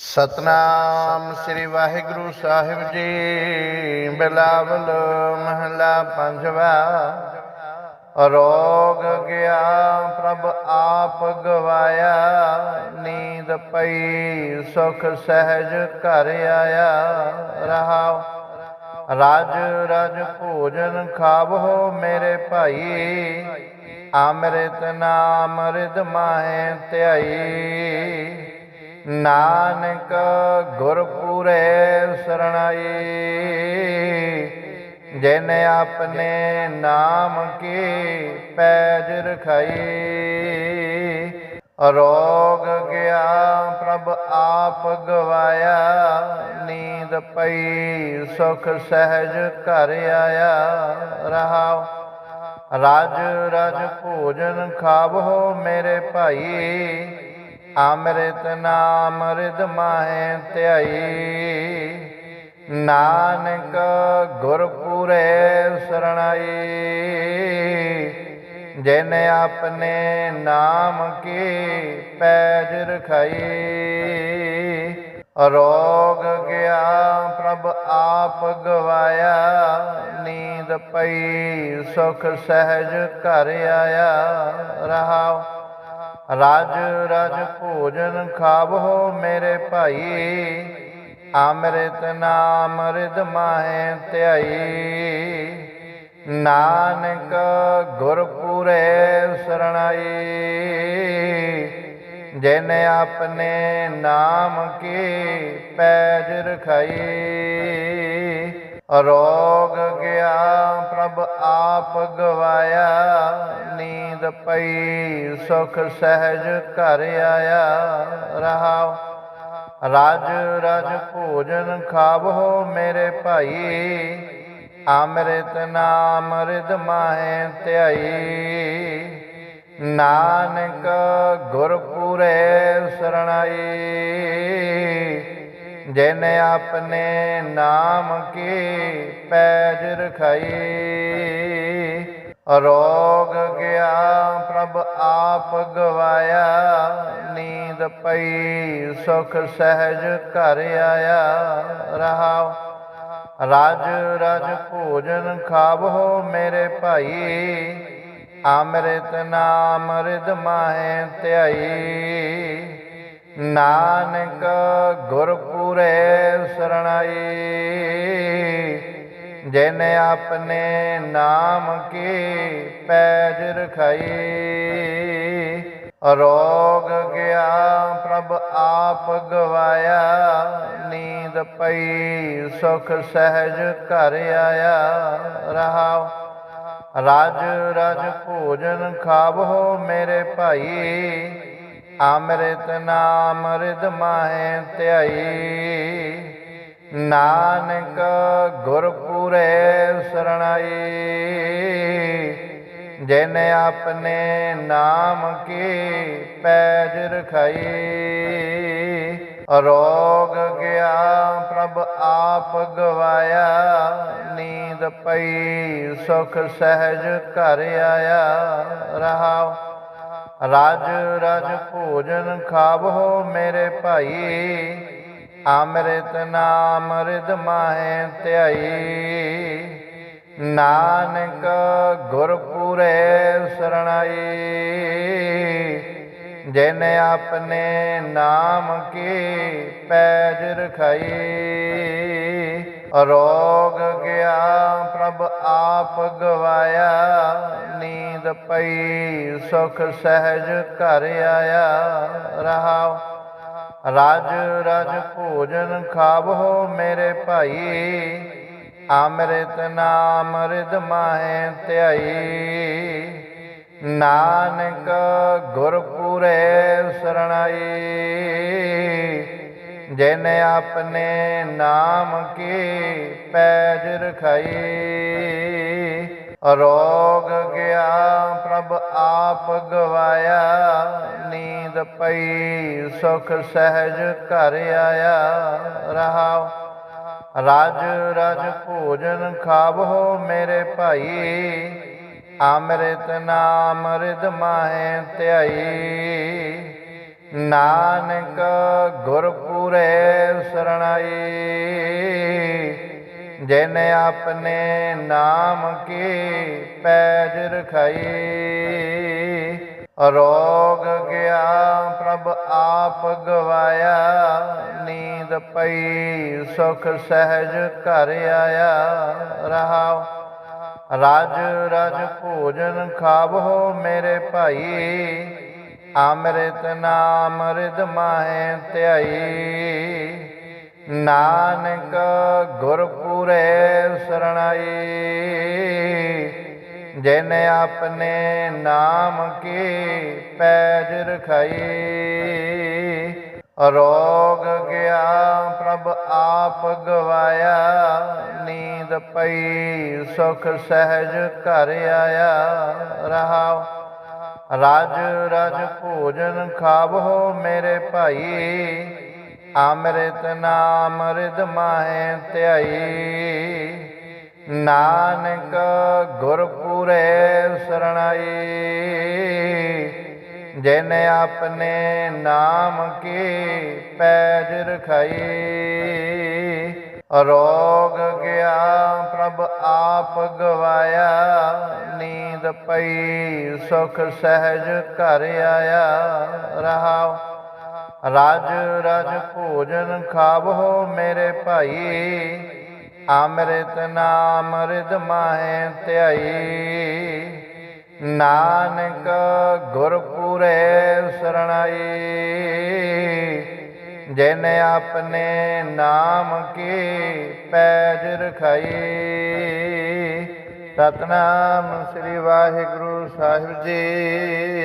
ਸਤਨਾਮ ਸ੍ਰੀ ਵਾਹਿਗੁਰੂ ਸਾਹਿਬ ਜੀ। ਬਿਲਾਵਲ ਮਹਲਾ ਪੰਜਵਾ। ਰੋਗ ਗਿਆ, ਪ੍ਰਭ ਆਪ ਗਵਾਇਆ। ਨੀਂਦ ਪਈ, ਸੁਖ ਸਹਿਜ ਘਰ ਆਇਆ। ਰਹਾਉ ਰਾਜ ਰਾਜ ਭੋਜਨ ਖਾਵੋ ਮੇਰੇ ਭਾਈ। ਅੰਮ੍ਰਿਤ ਨਾਮ ਰਿਦ ਮਾਹੇ ਧਿਆਈ। ਨਾਨਕ ਗੁਰਪੁਰੇ ਸਰਣਾਈ ਜਿਨ ਆਪਣੇ ਨਾਮ ਕੀ ਪੈਜ ਰਖਾਈ। ਰੋਗ ਗਿਆ, ਪ੍ਰਭ ਆਪ ਗਵਾਇਆ। ਨੀਂਦ ਪਈ, ਸੁਖ ਸਹਿਜ ਘਰ ਆਇਆ। ਰਹਾਉ ਰਾਜ ਰਾਜ ਭੋਜਨ ਖਾਵੋ ਮੇਰੇ ਭਾਈ। ਅੰਮ੍ਰਿਤ ਨਾਮ ਰਿਦ ਮਾਹੇ ਧਿਆਈ। ਨਾਨਕ ਗੁਰਪੁਰੇ ਸਰਣਾਈ। ਜਿਨ ਆਪਣੇ ਨਾਮ ਕੀ ਪੈਜ ਰਖਾਈ। ਰੋਗ ਗਿਆ ਪ੍ਰਭ ਆਪ ਗਵਾਇਆ। ਨੀਂਦ ਪਈ ਸੁਖ ਸਹਿਜ ਘਰ ਆਇਆ। ਰਹਾਉ ਰਾਜ ਰਾਜ ਭੋਜਨ ਖਾਵੋ ਮੇਰੇ ਭਾਈ। ਅੰਮ੍ਰਿਤ ਨਾਮ ਰਿਦ ਮਾਹੇ ਧਿਆਈ। ਨਾਨਕ ਗੁਰਪੁਰੇ ਸਰਣਾਈ। ਜਿਨ ਆਪਣੇ ਨਾਮ ਕੀ ਪੈਜ ਰਖਾਈ। ਰੋਗ ਗਿਆ, ਪ੍ਰਭ ਆਪ ਗਵਾਇਆ, ਨੀਂਦ ਪਈ, ਸੁਖ ਸਹਿਜ ਘਰ ਆਇਆ ਰਹਾਉ ਰਾਜ ਰਾਜ ਭੋਜਨ ਖਾਵੋ ਮੇਰੇ ਭਾਈ, ਅੰਮ੍ਰਿਤ ਨਾਮ ਰਿਦ ਮਾਹੇ ਧਿਆਈ। ਨਾਨਕ ਗੁਰਪੁਰੇ ਸਰਣਾਈ। ਜਿਨ ਆਪਣੇ ਨਾਮ ਕੀ ਪੈਜ ਰਖਾਈ, ਰੋਗ ਗਿਆ ਪ੍ਰਭ ਆਪ ਗਵਾਇਆ, ਨੀਂਦ ਪਈ, ਸੁਖ ਸਹਿਜ ਘਰ ਆਇਆ ਰਹਾਉ ਰਾਜ ਰਾਜ ਭੋਜਨ ਖਾਵੋ ਮੇਰੇ ਭਾਈ, ਅੰਮ੍ਰਿਤ ਨਾਮ ਰਿਦ ਮਾਹੇ ਧਿਆਈ। ਨਾਨਕ ਗੁਰਪੁਰੇ ਸਰਣਾਈ, ਜਿਨ ਆਪਣੇ ਨਾਮ ਕੀ ਪੈਜ ਰਖਾਈ। ਰੋਗ ਗਿਆ ਪ੍ਰਭ ਆਪ ਗਵਾਇਆ, ਨੀਂਦ ਪਈ, ਸੁਖ ਸਹਿਜ ਘਰ ਆਇਆ ਰਹਾਉ। ਰਾਜ ਰਾਜ ਭੋਜਨ ਖਾਵੋ ਮੇਰੇ ਭਾਈ ਅੰਮ੍ਰਿਤ ਨਾਮ ਰਿਦ ਮਾਹੇ ਧਿਆਈ। ਨਾਨਕ ਗੁਰਪੁਰੇ ਸਰਣਾਈ। ਜਿਨ ਆਪਣੇ ਨਾਮ ਕੀ ਪੈਜ ਰਖਾਈ। ਰੋਗ ਗਿਆ ਪ੍ਰਭ ਆਪ ਗਵਾਇਆ, ਨੀਂਦ ਪਈ, ਸੁਖ ਸਹਿਜ ਘਰ ਆਇਆ, ਰਹਾਉ। ਰਾਜ ਰਾਜ ਭੋਜਨ ਖਾਵੋ ਮੇਰੇ ਭਾਈ। ਅੰਮ੍ਰਿਤ ਨਾਮ ਰਿਦ ਮਾਹੇ ਧਿਆਈ। ਨਾਨਕ ਗੁਰਪੁਰੇ ਸਰਣਾਈ। ਜਿਨ ਆਪਣੇ ਨਾਮ ਕੀ ਪੈਜ ਰਖਾਈ। ਰੋਗ ਗਿਆ ਪ੍ਰਭ ਆਪ ਗਵਾਇਆ। ਨੀਂਦ ਪਈ, ਸੁਖ ਸਹਿਜ ਘਰ ਆਇਆ ਰਹਾਉ। ਰਾਜ ਰਾਜ ਭੋਜਨ ਖਾਵੋ ਮੇਰੇ ਭਾਈ। ਅੰਮ੍ਰਿਤ ਨਾਮ ਰਿਦ ਮਾਹੇ ਧਿਆਈ। ਨਾਨਕ ਗੁਰਪੁਰੇ ਸਰਣਾਈ। ਜਿਨ ਆਪਣੇ ਨਾਮ ਕੀ ਪੈਜ ਰਖਾਈ। ਰੋਗ ਗਿਆ, ਪ੍ਰਭ ਆਪ ਗਵਾਇਆ, ਨੀਂਦ ਪਈ, ਸੁਖ ਸਹਿਜ ਘਰ ਆਇਆ ਰਹਾਉ ਰਾਜ ਰਾਜ ਭੋਜਨ ਖਾਵੋ ਮੇਰੇ ਭਾਈ, ਅੰਮ੍ਰਿਤ ਨਾਮ ਰਿਦ ਮਾਹੇ ਧਿਆਈ। ਨਾਨਕ ਗੁਰਪੁਰੇ ਸਰਣਾਈ। ਜਿਨ ਆਪਣੇ ਨਾਮ ਕੀ ਪੈਜ ਰਖਾਈ, ਰੋਗ ਗਿਆ ਪ੍ਰਭ ਆਪ ਗਵਾਇਆ, ਨੀਂਦ ਪਈ, ਸੁਖ ਸਹਿਜ ਘਰ ਆਇਆ ਰਹਾਉ ਰਾਜ ਰਾਜ ਭੋਜਨ ਖਾਵੋ ਮੇਰੇ ਭਾਈ, ਅੰਮ੍ਰਿਤ ਨਾਮ ਰਿਦ ਮਾਹੇ ਧਿਆਈ। ਨਾਨਕ ਗੁਰਪੁਰੇ ਸਰਣਾਈ। ਜਿਨ ਆਪਣੇ ਨਾਮ ਕੀ ਪੈਜ ਰਖਾਈ। ਰੋਗ ਗਿਆ ਪ੍ਰਭ ਆਪ ਗਵਾਇਆ, ਨੀਂਦ ਪਈ, ਸੁਖ ਸਹਿਜ ਘਰ ਆਇਆ ਰਹਾਉ। ਰਾਜ ਰਾਜ ਭੋਜਨ ਖਾਵੋ ਮੇਰੇ ਭਾਈ ਅੰਮ੍ਰਿਤ ਨਾਮ ਰਿਦ ਮਾਹੇ ਧਿਆਈ। ਨਾਨਕ ਗੁਰਪੁਰੇ ਸਰਣਾਈ। ਜਿਨ ਆਪਣੇ ਨਾਮ ਕੀ ਪੈਜ ਰਖਾਈ। ਰੋਗ ਗਿਆ ਪ੍ਰਭ ਆਪ ਗਵਾਇਆ, ਨੀਂਦ ਪਈ, ਸੁਖ ਸਹਿਜ ਘਰ ਆਇਆ ਰਹਾਉ ਰਾਜ ਰਾਜ ਭੋਜਨ ਖਾਵੋ ਮੇਰੇ ਭਾਈ। ਅੰਮ੍ਰਿਤ ਨਾਮ ਰਿਦ ਮਾਹੇ ਧਿਆਈ। ਨਾਨਕ ਗੁਰਪੁਰੇ ਸਰਣਾਈ। ਜਿਨ ਆਪਣੇ ਨਾਮ ਕੀ ਪੈਜ ਰਖਾਈ। ਸਤਨਾਮ ਸ੍ਰੀ ਵਾਹਿਗੁਰੂ ਸਾਹਿਬ ਜੀ।